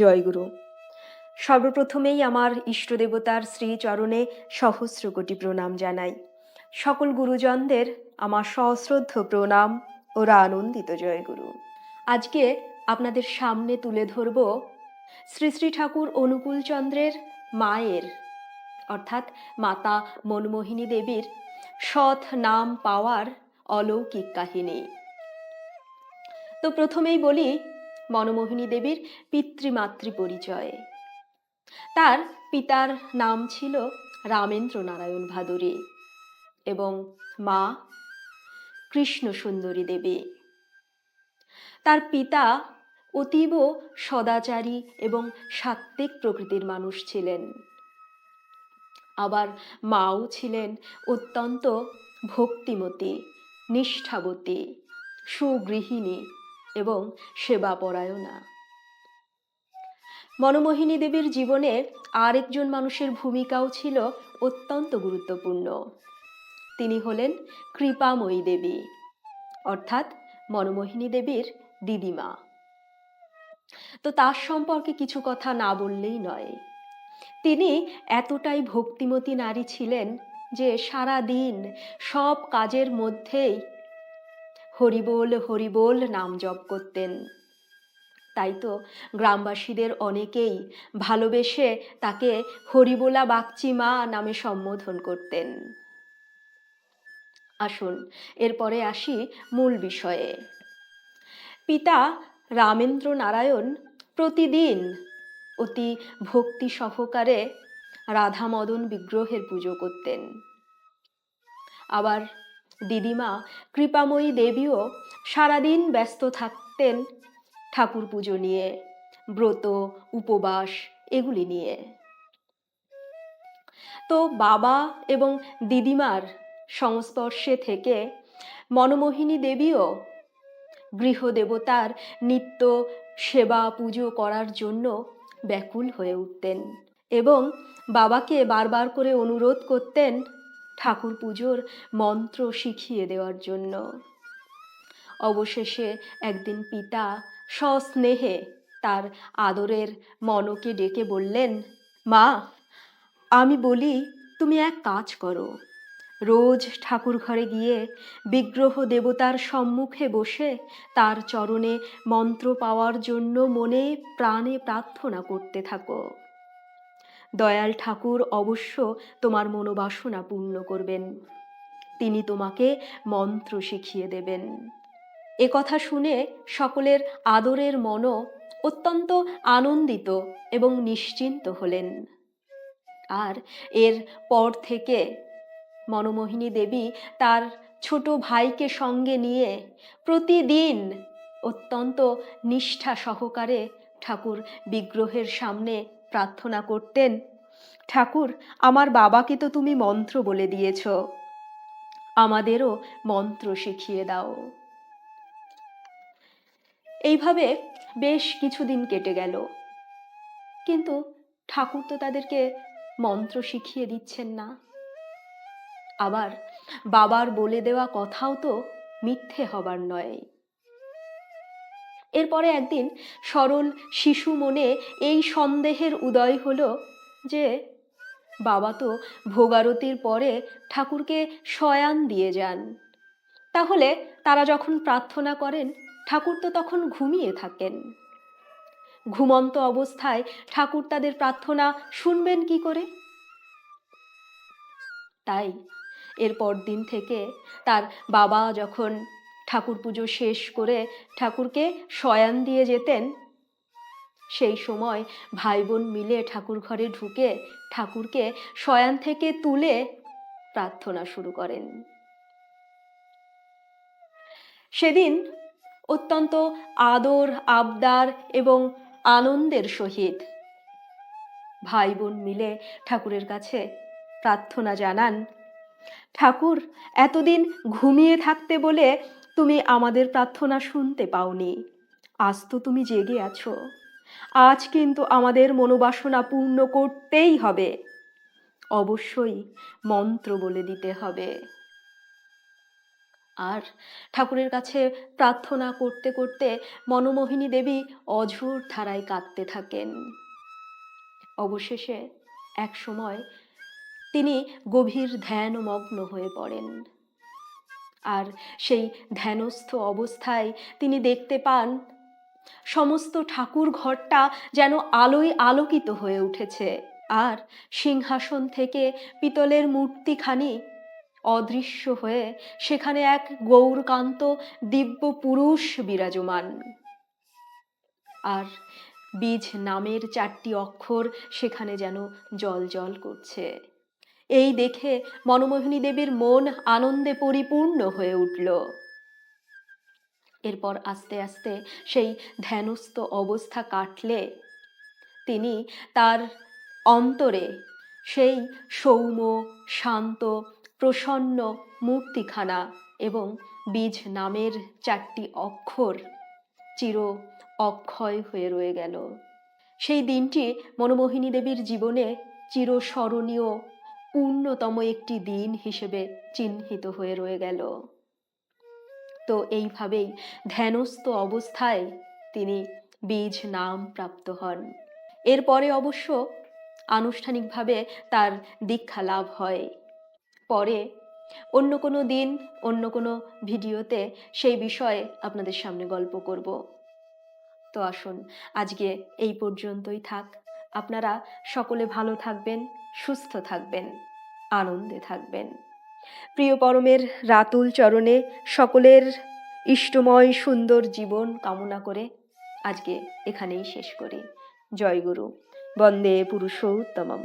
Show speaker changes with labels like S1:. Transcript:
S1: জয়গুরু। সর্বপ্রথমেই আমার ইষ্টদেবতার শ্রীচরণে সহস্র কোটি প্রণাম জানাই। সকল গুরুজনদের আমার সশ্রদ্ধ প্রণাম ওরা আনন্দিত জয়গুরু। আজকে আপনাদের সামনে তুলে ধরব শ্রী শ্রী ঠাকুর অনুকূল চন্দ্রের মায়ের, অর্থাৎ মাতা মনমোহিনী দেবীর সৎ নাম পাওয়ার অলৌকিক কাহিনী। তো প্রথমেই বলি মনমোহিনী দেবীর পিতৃমাতৃ পরিচয়। তার পিতার নাম ছিল রামেন্দ্র নারায়ণ ভাদুরী এবং মা কৃষ্ণ সুন্দরী দেবী। তার পিতা অতীব সদাচারী এবং সাত্ত্বিক প্রকৃতির মানুষ ছিলেন। আবার মাও ছিলেন অত্যন্ত ভক্তিমতী, নিষ্ঠাবতী, সুগৃহিণী এবং সেবাপরায়ণা মনমোহিনী দেবীর জীবনে আরেকজন মানুষের ভূমিকাও ছিল অত্যন্ত গুরুত্বপূর্ণ। তিনি হলেন কৃপাময়ী দেবী, অর্থাৎ মনমোহিনী দেবীর দিদিমা। তো তার সম্পর্কে কিছু কথা না বললেই নয়। তিনি এতটাই ভক্তিমতী নারী ছিলেন যে সারা দিন সব কাজের মধ্যেই হরিবোল হরিবোল নাম জপ করতেন। তাই তো গ্রামবাসীদের অনেকেই ভালোবেসে তাকে হরিবোলা বাগচি মা নামে সম্বোধন করতেন। আসুন, এরপরে আসি মূল বিষয়ে। পিতা রামেন্দ্র নারায়ণ প্রতিদিন অতি ভক্তি সহকারে রাধামদন বিগ্রহের পুজো করতেন। আবার দিদিমা, কৃপাময়ী দেবীও সারাদিন ব্যস্ত থাকতেন ঠাকুর পুজো নিয়ে, ব্রত, উপবাস এগুলি নিয়ে। তো বাবা এবং দিদিমার সংস্পর্শে থেকে মনমোহিনী দেবীও গৃহদেবতার নিত্য সেবা পুজো করার জন্য ব্যাকুল হয়ে উঠতেন এবং বাবাকে বারবার করে অনুরোধ করতেন ঠাকুর পুজোর মন্ত্র শিখিয়ে দেওয়ার জন্য। অবশেষে একদিন পিতা সস্নেহে তার আদরের মনকে ডেকে বললেন, মা, আমি বলি, তুমি এক কাজ করো। রোজ ঠাকুর ঘরে গিয়ে বিগ্রহ দেবতার সম্মুখে বসে তার চরণে মন্ত্র পাওয়ার জন্য মনে প্রাণে প্রার্থনা করতে থাকো। দয়াল ঠাকুর অবশ্য তোমার মনোবাসনা পূর্ণ করবেন। তিনি তোমাকে মন্ত্র শিখিয়ে দেবেন। এ কথা শুনে সকলের আদরের মনও অত্যন্ত আনন্দিত এবং নিশ্চিন্ত হলেন। আর এর পর থেকে মনমোহিনী দেবী তার ছোট ভাইকে সঙ্গে নিয়ে প্রতিদিন অত্যন্ত নিষ্ঠা সহকারে ঠাকুর বিগ্রহের সামনে প্রার্থনা করতেন, ঠাকুর, আমার বাবাকে তো তুমি মন্ত্র বলে দিয়েছ, আমাদেরও মন্ত্র শিখিয়ে দাও। এইভাবে বেশ কিছুদিন কেটে গেল। কিন্তু ঠাকুর তো তাদেরকে মন্ত্র শিখিয়ে দিচ্ছেন না। আবার বাবার বলে দেওয়া কথাও তো মিথ্যে হবার নয়। এরপরে একদিন সরল শিশু মনে এই সন্দেহের উদয় হলো যে, বাবা তো ভোগারতির পরে ঠাকুরকে শয়ান দিয়ে যান। তাহলে তারা যখন প্রার্থনা করেন, ঠাকুর তো তখন ঘুমিয়ে থাকেন। ঘুমন্ত অবস্থায় ঠাকুর তাদের প্রার্থনা শুনবেন কি করে? তাই এরপর দিন থেকে তার বাবা যখন ঠাকুর পুজো শেষ করে ঠাকুরকে শয়ান দিয়ে যেতেন। সেই সময় ভাই বোন মিলে ঠাকুর ঘরে ঢুকে ঠাকুরকে শয়ান থেকে তুলে প্রার্থনা শুরু করেন। সেদিন অত্যন্ত আদর, আবদার এবং আনন্দের সহিত ভাই বোন মিলে ঠাকুরের কাছে প্রার্থনা জানান, ঠাকুর, এতদিন ঘুমিয়ে থাকতে বলে তুমি আমাদের প্রার্থনা শুনতে পাওনি। আজ তো তুমি জেগে আছো। আজ কিন্তু আমাদের মনোবাসনা পূর্ণ করতেই হবে। অবশ্যই মন্ত্র বলে দিতে হবে। আর ঠাকুরের কাছে প্রার্থনা করতে করতে মনমোহিনী দেবী অঝোর ধারায় কাঁদতে থাকেন। অবশেষে এক সময় তিনি গভীর ধ্যানমগ্ন হয়ে পড়েন। আর সেই ধ্যানস্থ অবস্থায় তিনি দেখতে পান, সমস্ত ঠাকুর ঘরটা যেন আলোয় আলোকিত হয়ে উঠেছে আর সিংহাসন থেকে পিতলের মূর্তিখানি অদৃশ্য হয়ে সেখানে এক গৌরকান্ত দিব্য পুরুষ বিরাজমান। আর বীজ নামের চারটি অক্ষর সেখানে যেন জল জল করছে। এই দেখে মনমোহিনী দেবীর মন আনন্দে পরিপূর্ণ হয়ে উঠল। এরপর আস্তে আস্তে সেই ধ্যানস্থ অবস্থা কাটলে তিনি তার অন্তরে সেই সৌম্য, শান্ত, প্রসন্ন মূর্তিখানা এবং বীজ নামের চারটি অক্ষর চির অক্ষয় হয়ে রয়ে গেল। সেই দিনটি মনমোহিনী দেবীর জীবনে চিরস্মরণীয় পূর্ণতম একটি দিন হিসেবে চিহ্নিত হয়ে রয়ে গেল। তো এইভাবেই ধ্যানস্থ অবস্থায় তিনি বীজ নাম প্রাপ্ত হন। এরপরে অবশ্য আনুষ্ঠানিকভাবে তার দীক্ষা লাভ হয়। পরে অন্য কোনো দিন, অন্য কোনো ভিডিওতে সেই বিষয়ে আপনাদের সামনে গল্প করব। তো আসুন, আজকে এই পর্যন্তই থাক। আপনারা সকলে ভালো থাকবেন, সুস্থ থাকবেন, আনন্দে থাকবেন। প্রিয় পরমের রাতুল চরণে সকলের ইষ্টময় সুন্দর জীবন কামনা করে আজকে এখানেই শেষ করি। জয়গুরু বন্দে পুরুষোত্তমম।